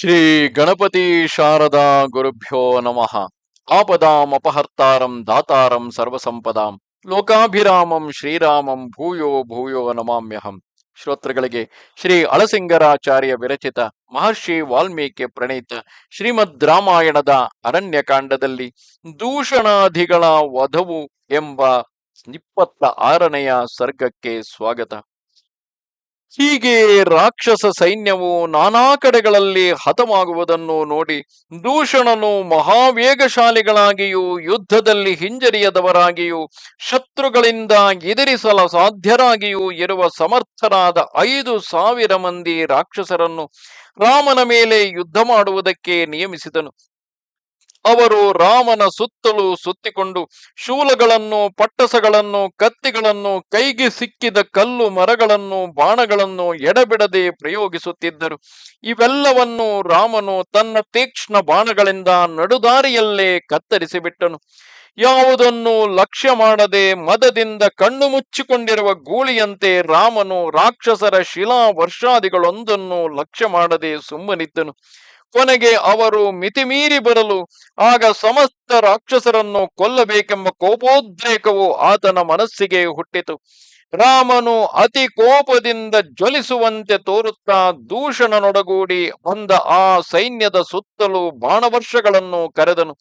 ಶ್ರೀ ಗಣಪತಿ ಶಾರದಾ ಗುರುಭ್ಯೋ ನಮಃ. ಆಪದಾಂ ಅಪಹರ್ತಾರಂ ದಾತಾರಂ ಸರ್ವಸಂಪದಾಂ. ಲೋಕಾಭಿರಾಮಂ ಶ್ರೀರಾಮಂ ಭೂಯೋ ಭೂಯೋ ನಮಾಮ್ಯಹಂ. ಶ್ರೋತೃಗಳಿಗೆ ಶ್ರೀ ಅಳಸಿಂಗರಾಚಾರ್ಯ ವಿರಚಿತ ಮಹರ್ಷಿ ವಾಲ್ಮೀಕಿ ಪ್ರಣೀತ ಶ್ರೀಮದ್ ರಾಮಾಯಣದ ಅರಣ್ಯಕಾಂಡದಲ್ಲಿ ದೂಷಣಾಧಿಗಳ ವಧವು ಎಂಬ ಇಪ್ಪತ್ತ ಆರನೆಯ ಸರ್ಗಕ್ಕೆ ಸ್ವಾಗತ. ಹೀಗೆ ರಾಕ್ಷಸ ಸೈನ್ಯವು ನಾನಾ ಕಡೆಗಳಲ್ಲಿ ಹತವಾಗುವುದನ್ನು ನೋಡಿ ದೂಷಣನು ಮಹಾವೇಗಶಾಲಿಗಳಾಗಿಯೂ ಯುದ್ಧದಲ್ಲಿ ಹಿಂಜರಿಯದವರಾಗಿಯೂ ಶತ್ರುಗಳಿಂದ ಎದುರಿಸಲು ಸಾಧ್ಯರಾಗಿಯೂ ಇರುವ ಸಮರ್ಥರಾದ ಐದು ಸಾವಿರ ಮಂದಿ ರಾಕ್ಷಸರನ್ನು ರಾಮನ ಮೇಲೆ ಯುದ್ಧ ಮಾಡುವುದಕ್ಕೆ ನಿಯಮಿಸಿದನು. ಅವರು ರಾಮನ ಸುತ್ತಲೂ ಸುತ್ತಿಕೊಂಡು ಶೂಲಗಳನ್ನು, ಪಟ್ಟಸಗಳನ್ನು, ಕತ್ತಿಗಳನ್ನು, ಕೈಗೆ ಸಿಕ್ಕಿದ ಕಲ್ಲು ಮರಗಳನ್ನು, ಬಾಣಗಳನ್ನು ಎಡಬಿಡದೆ ಪ್ರಯೋಗಿಸುತ್ತಿದ್ದರು. ಇವೆಲ್ಲವನ್ನು ರಾಮನು ತನ್ನ ತೀಕ್ಷ್ಣ ಬಾಣಗಳಿಂದ ನಡುದಾರಿಯಲ್ಲೇ ಕತ್ತರಿಸಿಬಿಟ್ಟನು. ಯಾವುದನ್ನು ಲಕ್ಷ್ಯ ಮಾಡದೆ ಮದದಿಂದ ಕಣ್ಣು ಮುಚ್ಚಿಕೊಂಡಿರುವ ಗೂಳಿಯಂತೆ ರಾಮನು ರಾಕ್ಷಸರ ಶಿಲಾ ವರ್ಷಾದಿಗಳೊಂದನ್ನು ಲಕ್ಷ್ಯ ಮಾಡದೆ ಸುಮ್ಮನಿದ್ದನು. ಕೊನೆಗೆ ಅವರು ಮಿತಿಮೀರಿ ಬರಲು, ಆಗ ಸಮಸ್ತ ರಾಕ್ಷಸರನ್ನು ಕೊಲ್ಲಬೇಕೆಂಬ ಕೋಪೋದ್ರೇಕವು ಆತನ ಮನಸ್ಸಿಗೆ ಹುಟ್ಟಿತು. ರಾಮನು ಅತಿ ಕೋಪದಿಂದ ಜ್ವಲಿಸುವಂತೆ ತೋರುತ್ತಾ ದೂಷಣನೊಡಗೂಡಿ ಬಂದ ಆ ಸೈನ್ಯದ ಸುತ್ತಲೂ ಬಾಣವರ್ಷಗಳನ್ನು ಕರೆದನು.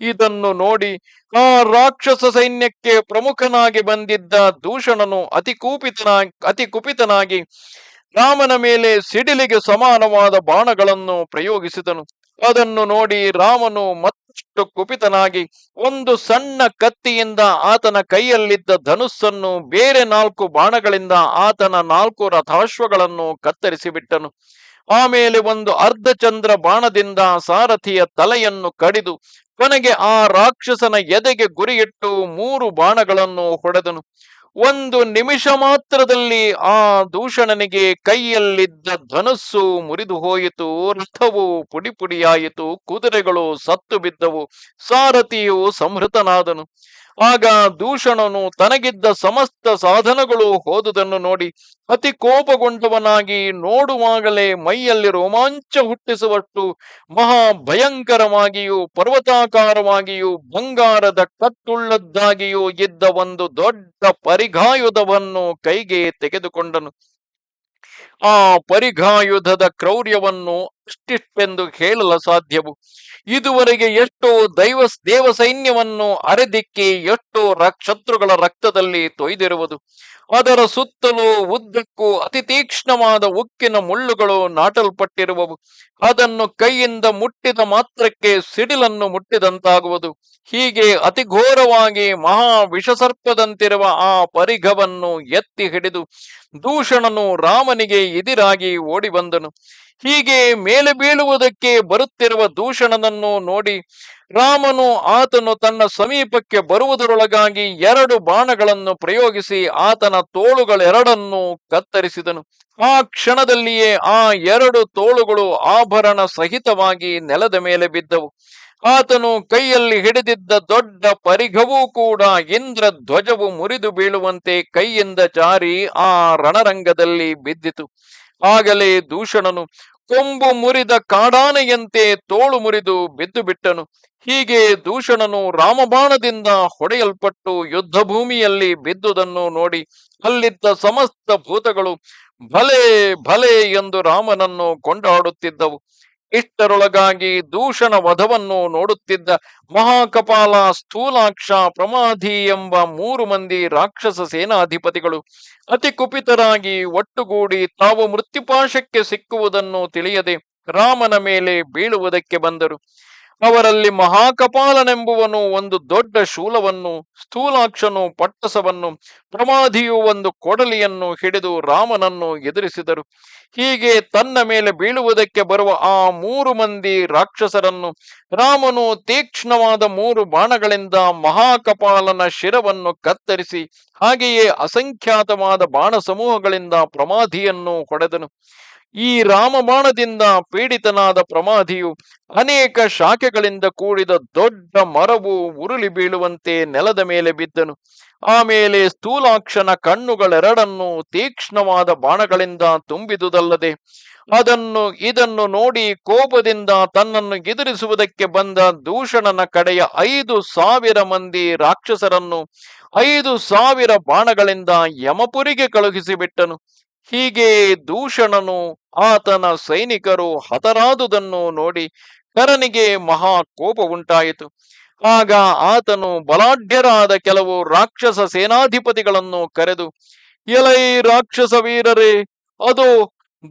ಇದನ್ನು ನೋಡಿ ಆ ರಾಕ್ಷಸ ಸೈನ್ಯಕ್ಕೆ ಪ್ರಮುಖನಾಗಿ ಬಂದಿದ್ದ ದೂಷಣನು ಅತಿ ಕೂಪಿತನ ಅತಿ ಕುಪಿತನಾಗಿ ರಾಮನ ಮೇಲೆ ಸಿಡಿಲಿಗೆ ಸಮಾನವಾದ ಬಾಣಗಳನ್ನು ಪ್ರಯೋಗಿಸಿದನು. ಅದನ್ನು ನೋಡಿ ರಾಮನು ಮತ್ತಷ್ಟು ಕುಪಿತನಾಗಿ ಒಂದು ಸಣ್ಣ ಕತ್ತಿಯಿಂದ ಆತನ ಕೈಯಲ್ಲಿದ್ದ ಧನುಸ್ಸನ್ನು ಬೇರೆ ನಾಲ್ಕು ಬಾಣಗಳಿಂದ ಆತನ ನಾಲ್ಕು ರಥಾಶ್ವಗಳನ್ನು ಕತ್ತರಿಸಿಬಿಟ್ಟನು. ಆಮೇಲೆ ಒಂದು ಅರ್ಧ ಚಂದ್ರ ಬಾಣದಿಂದ ಸಾರಥಿಯ ತಲೆಯನ್ನು ಕಡಿದು ಕೊನೆಗೆ ಆ ರಾಕ್ಷಸನ ಎದೆಗೆ ಗುರಿಯಿಟ್ಟು ಮೂರು ಬಾಣಗಳನ್ನು ಹೊಡೆದನು. ಒಂದು ನಿಮಿಷ ಮಾತ್ರದಲ್ಲಿ ಆ ದೂಷಣನಿಗೆ ಕೈಯಲ್ಲಿದ್ದ ಧನಸ್ಸು ಮುರಿದು ಹೋಯಿತು ರಥವು ಪುಡಿ ಪುಡಿಯಾಯಿತು, ಕುದುರೆಗಳು ಸತ್ತು ಬಿದ್ದವು, ಸಾರಥಿಯು ಸಂಹೃತನಾದನು. ಆಗ ದೂಷಣನು ತನಗಿದ್ದ ಸಮಸ್ತ ಸಾಧನಗಳು ಹೋದುದನ್ನು ನೋಡಿ ಅತಿ ಕೋಪಗೊಂಡವನಾಗಿ ನೋಡುವಾಗಲೇ ಮೈಯಲ್ಲಿ ರೋಮಾಂಚ ಹುಟ್ಟಿಸುವಷ್ಟು ಮಹಾ ಭಯಂಕರವಾಗಿಯೂ ಪರ್ವತಾಕಾರವಾಗಿಯೂ ಬಂಗಾರದ ಕತ್ತುಳ್ಳದ್ದಾಗಿಯೂ ಇದ್ದ ಒಂದು ದೊಡ್ಡ ಪರಿಘಾಯುಧವನ್ನು ಕೈಗೆ ತೆಗೆದುಕೊಂಡನು. ಆ ಪರಿಘಾಯುಧದ ಕ್ರೌರ್ಯವನ್ನು ಅಷ್ಟಿಷ್ಟೆಂದು ಹೇಳಲು ಸಾಧ್ಯವು. ಇದುವರೆಗೆ ಎಷ್ಟೋ ದೈವ, ದೇವ ಸೈನ್ಯವನ್ನು ಅರೆದಿಕ್ಕಿ ಎಷ್ಟೋ ಶತ್ರುಗಳ ರಕ್ತದಲ್ಲಿ ತೊಯ್ದಿರುವುದು. ಅದರ ಸುತ್ತಲೂ ಉದ್ದಕ್ಕೂ ಅತಿ ತೀಕ್ಷ್ಣವಾದ ಉಕ್ಕಿನ ಮುಳ್ಳುಗಳು ನಾಟಲ್ಪಟ್ಟಿರುವವು. ಅದನ್ನು ಕೈಯಿಂದ ಮುಟ್ಟಿದ ಮಾತ್ರಕ್ಕೆ ಸಿಡಿಲನ್ನು ಮುಟ್ಟಿದಂತಾಗುವುದು. ಹೀಗೆ ಅತಿ ಘೋರವಾಗಿ ಮಹಾ ವಿಷಸರ್ಪದಂತಿರುವ ಆ ಪರಿಘವನ್ನು ಎತ್ತಿ ಹಿಡಿದು ದೂಷಣನು ರಾಮನಿಗೆ ಎದಿರಾಗಿ ಓಡಿ ಬಂದನು ಹೀಗೆ ಮೇಲೆ ಬೀಳುವುದಕ್ಕೆ ಬರುತ್ತಿರುವ ದೂಷಣನನ್ನು ನೋಡಿ ರಾಮನು ಆತನು ತನ್ನ ಸಮೀಪಕ್ಕೆ ಬರುವುದರೊಳಗಾಗಿ ಎರಡು ಬಾಣಗಳನ್ನು ಪ್ರಯೋಗಿಸಿ ಆತನ ತೋಳುಗಳೆರಡನ್ನು ಕತ್ತರಿಸಿದನು. ಆ ಕ್ಷಣದಲ್ಲಿಯೇ ಆ ಎರಡು ತೋಳುಗಳು ಆಭರಣ ಸಹಿತವಾಗಿ ನೆಲದ ಮೇಲೆ ಬಿದ್ದವು. ಆತನು ಕೈಯಲ್ಲಿ ಹಿಡಿದಿದ್ದ ದೊಡ್ಡ ಪರಿಘವೂ ಕೂಡ ಇಂದ್ರ ಧ್ವಜವು ಮುರಿದು ಬೀಳುವಂತೆ ಕೈಯಿಂದ ಜಾರಿ ಆ ರಣರಂಗದಲ್ಲಿ ಬಿದ್ದಿತು. ಆಗಲೇ ದೂಷಣನು ಕೊಂಬು ಮುರಿದ ಕಾಡಾನೆಯಂತೆ ತೋಳು ಮುರಿದು ಬಿದ್ದು ಬಿಟ್ಟನು. ಹೀಗೆ ದೂಷಣನು ರಾಮಬಾಣದಿಂದ ಹೊಡೆಯಲ್ಪಟ್ಟು ಯುದ್ಧ ಭೂಮಿಯಲ್ಲಿ ಬಿದ್ದುದನ್ನು ನೋಡಿ ಅಲ್ಲಿದ್ದ ಸಮಸ್ತ ಭೂತಗಳು ಭಲೆ ಭಲೆ ಎಂದು ರಾಮನನ್ನು ಕೊಂಡಾಡುತ್ತಿದ್ದವು. ಇಷ್ಟರೊಳಗಾಗಿ ದೂಷಣ ವಧವನ್ನು ನೋಡುತ್ತಿದ್ದ ಮಹಾಕಪಾಲ ಸ್ಥೂಲಾಕ್ಷ ಪ್ರಮಾಧಿ ಎಂಬ ಮೂರು ಮಂದಿ ರಾಕ್ಷಸ ಸೇನಾಧಿಪತಿಗಳು ಅತಿ ಕುಪಿತರಾಗಿ ಒಟ್ಟುಗೂಡಿ ತಾವು ಮೃತ್ಯುಪಾಶಕ್ಕೆ ಸಿಕ್ಕುವುದನ್ನು ತಿಳಿಯದೆ ರಾಮನ ಮೇಲೆ ಬೀಳುವುದಕ್ಕೆ ಬಂದರು. ಅವರಲ್ಲಿ ಮಹಾಕಪಾಲನೆಂಬುವನು ಒಂದು ದೊಡ್ಡ ಶೂಲವನ್ನು, ಸ್ಥೂಲಾಕ್ಷನು ಪಟ್ಟಸವನ್ನು ಪ್ರಮಾಧಿಯು ಒಂದು ಕೊಡಲಿಯನ್ನು ಹಿಡಿದು ರಾಮನನ್ನು ಎದುರಿಸಿದರು. ಹೀಗೆ ತನ್ನ ಮೇಲೆ ಬೀಳುವುದಕ್ಕೆ ಬರುವ ಆ ಮೂರು ಮಂದಿ ರಾಕ್ಷಸರನ್ನು ರಾಮನು ತೀಕ್ಷ್ಣವಾದ ಮೂರು ಬಾಣಗಳಿಂದ ಮಹಾಕಪಾಲನ ಶಿರವನ್ನು ಕತ್ತರಿಸಿ ಹಾಗೆಯೇ ಅಸಂಖ್ಯಾತವಾದ ಬಾಣ ಸಮೂಹಗಳಿಂದ ಪ್ರಮಾಧಿಯನ್ನು ಹೊಡೆದನು. ಈ ರಾಮಬಾಣದಿಂದ ಪೀಡಿತನಾದ ಪ್ರಮಾಧಿಯು ಅನೇಕ ಶಾಖೆಗಳಿಂದ ಕೂಡಿದ ದೊಡ್ಡ ಮರವು ಉರುಳಿ ಬೀಳುವಂತೆ ನೆಲದ ಮೇಲೆ ಬಿದ್ದನು. ಆಮೇಲೆ ಸ್ಥೂಲಾಕ್ಷನ ಕಣ್ಣುಗಳೆರಡನ್ನು ತೀಕ್ಷ್ಣವಾದ ಬಾಣಗಳಿಂದ ತುಂಬಿದುದಲ್ಲದೆ ಅದನ್ನು, ಇದನ್ನು ನೋಡಿ ಕೋಪದಿಂದ ತನ್ನನ್ನು ಎದುರಿಸುವುದಕ್ಕೆ ಬಂದ ದೂಷಣನ ಕಡೆಯ ಐದು ಸಾವಿರ ಮಂದಿ ರಾಕ್ಷಸರನ್ನು, ಐದು ಸಾವಿರ ಬಾಣಗಳಿಂದ ಯಮಪುರಿಗೆ ಕಳುಹಿಸಿಬಿಟ್ಟನು. ಹೀಗೆ ದೂಷಣನು ಆತನ ಸೈನಿಕರು ಹತರಾದುದನ್ನು ನೋಡಿ ಕರನಿಗೆ ಮಹಾ ಕೋಪ ಉಂಟಾಯಿತು. ಆಗ ಆತನು ಬಲಾಢ್ಯರಾದ ಕೆಲವು ರಾಕ್ಷಸ ಸೇನಾಧಿಪತಿಗಳನ್ನು ಕರೆದು, ಎಲೈ ರಾಕ್ಷಸ ವೀರರೇ, ಅದು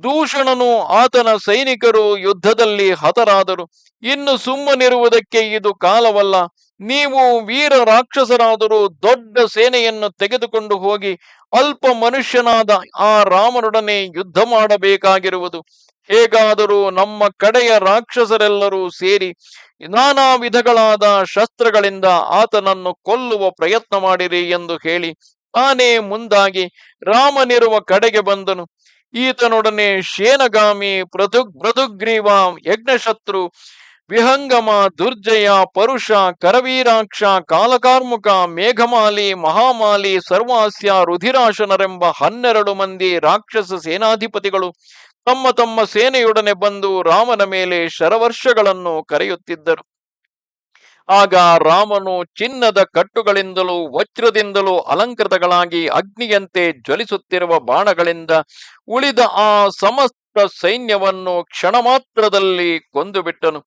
ದೂಷಣನು ಆತನ ಸೈನಿಕರು ಯುದ್ಧದಲ್ಲಿ ಹತರಾದರು. ಇನ್ನು ಸುಮ್ಮನಿರುವುದಕ್ಕೆ ಇದು ಕಾಲವಲ್ಲ. ನೀವು ವೀರ ರಾಕ್ಷಸರಾದರೂ ದೊಡ್ಡ ಸೇನೆಯನ್ನು ತೆಗೆದುಕೊಂಡು ಹೋಗಿ ಅಲ್ಪ ಮನುಷ್ಯನಾದ ಆ ರಾಮನೊಡನೆ ಯುದ್ಧ ಮಾಡಬೇಕಾಗಿರುವುದು. ಹೇಗಾದರೂ ನಮ್ಮ ಕಡೆಯ ರಾಕ್ಷಸರೆಲ್ಲರೂ ಸೇರಿ ನಾನಾ ವಿಧಗಳಾದ ಶಸ್ತ್ರಗಳಿಂದ ಆತನನ್ನು ಕೊಲ್ಲುವ ಪ್ರಯತ್ನ ಮಾಡಿರಿ ಎಂದು ಹೇಳಿ ತಾನೇ ಮುಂದಾಗಿ ರಾಮನಿರುವ ಕಡೆಗೆ ಬಂದನು. ಈತನೊಡನೆ ಶೇನಗಾಮಿ, ಪೃಥುಗ್ ಮೃದುಗ್ರೀವ ಯಜ್ಞಶತ್ರು ವಿಹಂಗಮ, ದುರ್ಜಯ, ಪರುಷ, ಕರವೀರಾಕ್ಷ, ಕಾಲಕಾರ್ಮುಕ, ಮೇಘಮಾಲಿ, ಮಹಾಮಾಲಿ, ಸರ್ವಾಸ್ಯ, ರುಧಿರಾಶನರೆಂಬ ಹನ್ನೆರಡು ಮಂದಿ ರಾಕ್ಷಸ ಸೇನಾಧಿಪತಿಗಳು ತಮ್ಮ ತಮ್ಮ ಸೇನೆಯೊಡನೆ ಬಂದು ರಾಮನ ಮೇಲೆ ಶರವರ್ಷಗಳನ್ನು ಕರೆಯುತ್ತಿದ್ದರು. ಆಗ ರಾಮನು ಚಿನ್ನದ ಕಟ್ಟುಗಳಿಂದಲೂ ವಜ್ರದಿಂದಲೂ ಅಲಂಕೃತಗಳಾಗಿ ಅಗ್ನಿಯಂತೆ ಜ್ವಲಿಸುತ್ತಿರುವ ಬಾಣಗಳಿಂದ ಉಳಿದ ಆ ಸಮಸ್ತ ಸೈನ್ಯವನ್ನು ಕ್ಷಣ ಮಾತ್ರದಲ್ಲಿ ಕೊಂದು ಬಿಟ್ಟನು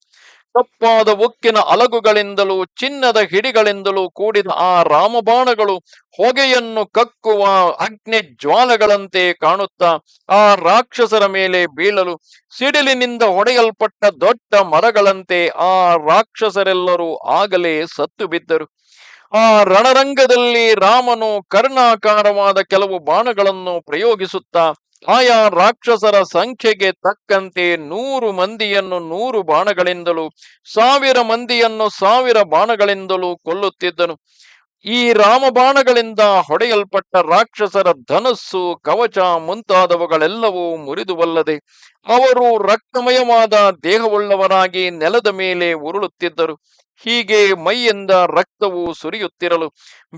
ಕಪ್ಪಾದ ಉಕ್ಕಿನ ಅಲಗುಗಳಿಂದಲೂ ಚಿನ್ನದ ಹಿಡಿಗಳಿಂದಲೂ ಕೂಡಿದ ಆ ರಾಮಬಾಣಗಳು ಹೊಗೆಯನ್ನು ಕಕ್ಕುವ ಅಗ್ನಿ ಜ್ವಾಲಗಳಂತೆ ಕಾಣುತ್ತಾ ಆ ರಾಕ್ಷಸರ ಮೇಲೆ ಬೀಳಲು ಸಿಡಿಲಿನಿಂದ ಹೊಡೆಯಲ್ಪಟ್ಟ ದೊಡ್ಡ ಮರಗಳಂತೆ ಆ ರಾಕ್ಷಸರೆಲ್ಲರೂ ಆಗಲೇ ಸತ್ತು ಬಿದ್ದರು. ಆ ರಣರಂಗದಲ್ಲಿ ರಾಮನು ಕರ್ಣಾಕಾರವಾದ ಕೆಲವು ಬಾಣಗಳನ್ನು ಪ್ರಯೋಗಿಸುತ್ತಾ ಆಯಾ ರಾಕ್ಷಸರ ಸಂಖ್ಯೆಗೆ ತಕ್ಕಂತೆ ನೂರು ಮಂದಿಯನ್ನು ನೂರು ಬಾಣಗಳಿಂದಲೂ ಸಾವಿರ ಮಂದಿಯನ್ನು ಸಾವಿರ ಬಾಣಗಳಿಂದಲೂ ಕೊಲ್ಲುತ್ತಿದ್ದನು. ಈ ರಾಮಬಾಣಗಳಿಂದ ಹೊಡೆಯಲ್ಪಟ್ಟ ರಾಕ್ಷಸರ ಧನಸ್ಸು, ಕವಚ ಮುಂತಾದವುಗಳೆಲ್ಲವೂ ಮುರಿದುವಲ್ಲದೆ ಅವರು ರಕ್ತಮಯವಾದ ದೇಹವುಳ್ಳವರಾಗಿ ನೆಲದ ಮೇಲೆ ಉರುಳುತ್ತಿದ್ದರು. ಹೀಗೆ ಮೈಯಿಂದ ರಕ್ತವು ಸುರಿಯುತ್ತಿರಲು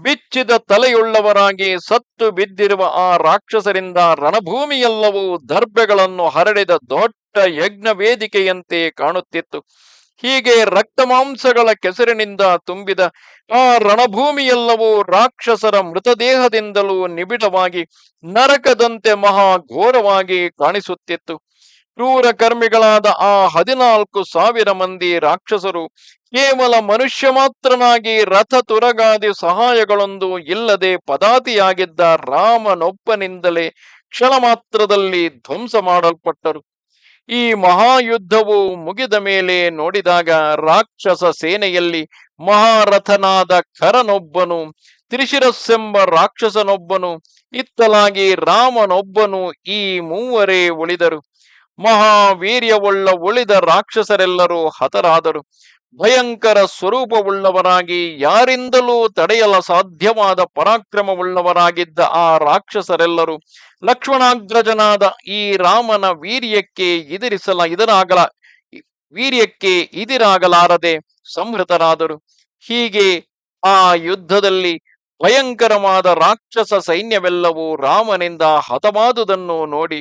ಬಿಚ್ಚಿದ ತಲೆಯುಳ್ಳವರಾಗಿ ಸತ್ತು ಬಿದ್ದಿರುವ ಆ ರಾಕ್ಷಸರಿಂದ ರಣಭೂಮಿಯೆಲ್ಲವೂ ದರ್ಭೆಗಳನ್ನು ಹರಡಿದ ದೊಡ್ಡ ಯಜ್ಞ ವೇದಿಕೆಯಂತೆ ಕಾಣುತ್ತಿತ್ತು. ಹೀಗೆ ರಕ್ತ ಮಾಂಸಗಳ ಕೆಸರಿನಿಂದ ತುಂಬಿದ ಆ ರಣಭೂಮಿಯೆಲ್ಲವೂ ರಾಕ್ಷಸರ ಮೃತದೇಹದಿಂದಲೂ ನಿಬಿಡವಾಗಿ ನರಕದಂತೆ ಮಹಾ ಘೋರವಾಗಿ ಕಾಣಿಸುತ್ತಿತ್ತು. ಕ್ರೂರ ಕರ್ಮಿಗಳಾದ ಆ ಹದಿನಾಲ್ಕು ಸಾವಿರ ಮಂದಿ ರಾಕ್ಷಸರು ಕೇವಲ ಮನುಷ್ಯ ಮಾತ್ರನಾಗಿ ರಥ ತುರಗಾದಿ ಸಹಾಯಗಳೊಂದು ಇಲ್ಲದೆ ಪದಾತಿಯಾಗಿದ್ದ ರಾಮನೊಬ್ಬನಿಂದಲೇ ಕ್ಷಣ ಮಾತ್ರದಲ್ಲಿ ಧ್ವಂಸ ಮಾಡಲ್ಪಟ್ಟರು. ಈ ಮಹಾಯುದ್ಧವು ಮುಗಿದ ಮೇಲೆ ನೋಡಿದಾಗ ರಾಕ್ಷಸ ಸೇನೆಯಲ್ಲಿ ಮಹಾರಥನಾದ ಖರನೊಬ್ಬನು, ತ್ರಿಶಿರಸ್ಸೆಂಬ ರಾಕ್ಷಸನೊಬ್ಬನು ಇತ್ತಲಾಗಿ ರಾಮನೊಬ್ಬನು ಈ ಮೂವರೇ ಉಳಿದರು. ಮಹಾವೀರ್ಯವುಳ್ಳ ಉಳಿದ ರಾಕ್ಷಸರೆಲ್ಲರೂ ಹತರಾದರು. ಭಯಂಕರ ಸ್ವರೂಪವುಳ್ಳವರಾಗಿ ಯಾರಿಂದಲೂ ತಡೆಯಲ ಸಾಧ್ಯವಾದ ಪರಾಕ್ರಮವುಳ್ಳವರಾಗಿದ್ದ ಆ ರಾಕ್ಷಸರೆಲ್ಲರೂ ಲಕ್ಷ್ಮಣಾಗ್ರಜನಾದ ಈ ರಾಮನ ವೀರ್ಯಕ್ಕೆ ಇದಿರಿಸಲ ಇದರಾಗಲ ವೀರ್ಯಕ್ಕೆ ಇದಿರಾಗಲಾರದೆ ಸಂಹೃತರಾದರು. ಹೀಗೆ ಆ ಯುದ್ಧದಲ್ಲಿ ಭಯಂಕರವಾದ ರಾಕ್ಷಸ ಸೈನ್ಯವೆಲ್ಲವೂ ರಾಮನಿಂದ ಹತವಾದುದನ್ನು ನೋಡಿ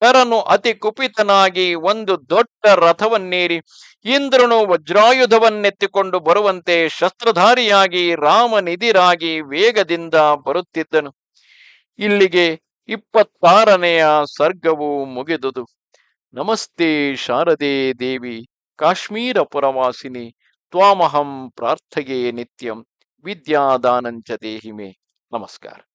ಕರನು ಅತಿ ಕುಪಿತನಾಗಿ ಒಂದು ದೊಡ್ಡ ರಥವನ್ನೇರಿ ಇಂದ್ರನು ವಜ್ರಾಯುಧವನ್ನೆತ್ತಿಕೊಂಡು ಬರುವಂತೆ ಶಸ್ತ್ರಧಾರಿಯಾಗಿ ರಾಮನಿದಿರಾಗಿ ವೇಗದಿಂದ ಬರುತ್ತಿದ್ದನು. ಇಲ್ಲಿಗೆ ಇಪ್ಪತ್ತಾರನೆಯ ಸರ್ಗವು ಮುಗಿದುದು. ನಮಸ್ತೆ ಶಾರದೆ ದೇವಿ, ಕಾಶ್ಮೀರ ಪುರವಾಸಿನಿ, ತ್ವಾಮಹಂ ಪ್ರಾರ್ಥೆಯೇ ನಿತ್ಯಂ ವಿದ್ಯಾದಾನಂಚ ದೇಹಿಮೆ. ನಮಸ್ಕಾರ.